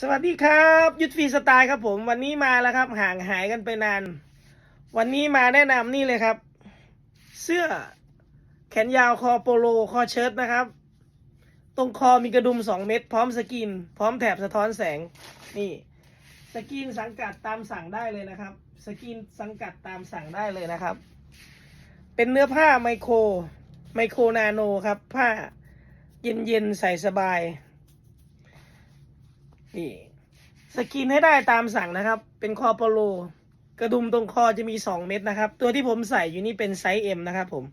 สวัสดีครับยุทธฟีสไตล์ครับผมวันนี้มาแล้วครับ ห่างหายกันไปนาน วันนี้มาแนะนำนี่เลยครับ เสื้อแขนยาวคอโปโลคอเชิ้ตนะครับ ตรงคอมีกระดุมสองเม็ดพร้อมสกิน พร้อมแถบสะท้อนแสงนี่สกินสังกัดตามสั่งได้เลยนะครับ สกินสังกัดตามสั่งได้เลยนะครับ เป็นเนื้อผ้าไมโครไมโครนาโนครับ ผ้าเย็นๆใส่สบาย นี่สกินให้ได้ตามสั่งนะครับ เป็นคอโปโล กระดุมตรงคอจะมีสองเม็ดนะครับ ตัวที่ผมใส่อยู่นี่เป็นไซส์เอ็มนะครับผม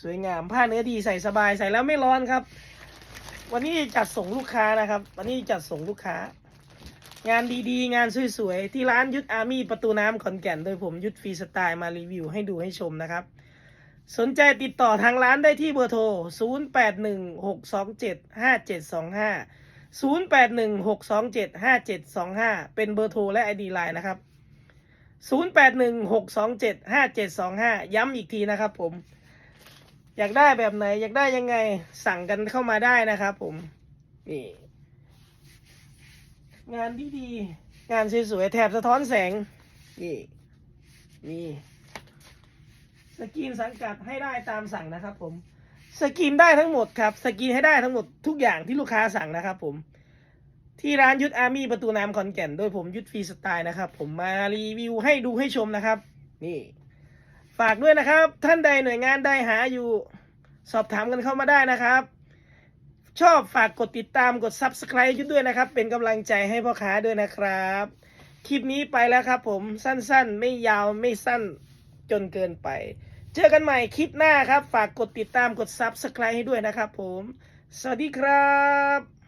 สวยงามผ้าเนื้อดีใส่สบายใส่แล้วไม่ร้อนครับ วันนี้จัดส่งลูกค้านะครับ วันนี้จัดส่งลูกค้า งานดีๆ งานสวยๆ ที่ร้านยุทธอาร์มี่ประตูน้ำขอนแก่น โดยผมยุทธฟรีสไตล์มารีวิวให้ดูให้ชมนะครับสนใจติดต่อทางร้านได้ที่เบอร์โทร 0816275725 0816275725 เป็นเบอร์โทรและ ID ไลน์นะครับ 0816275725 ย้ำอีกทีนะครับผม อยากได้แบบไหน อยากได้ยังไงสั่งกันเข้ามาได้นะครับผม นี่ งานดีดีๆงานสวยๆ แถบสะท้อนแสง นี่ นี่ สกรีนสังกัดให้ได้ตามสั่งนะครับผม สกรีนได้ทั้งหมดครับสกรีนให้ได้ทั้งหมดทุกอย่างที่ลูกค้าสั่งนะครับผม ที่ร้านยุทธอาร์มี่ประตูน้ำขอนแก่น โดยผมยุทธฟรีสไตล์นะครับ ผมมารีวิวให้ดูให้ชมนะครับ นี่ ฝากด้วยนะครับ ท่านใดหน่วยงานใดหาอยู่ สอบถามกันเข้ามาได้นะครับ ชอบฝากกดติดตามกด Subscribe ยุทธด้วยนะครับ เป็นกำลังใจให้พ่อค้าด้วยนะครับ คลิปนี้ไปแล้วครับผมสั้นๆ ไม่ยาวไม่สั้นจนเกินไป เจอกันใหม่คลิปหน้าครับ ฝากกดติดตามกด Subscribe ให้ด้วยนะครับผม สวัสดีครับ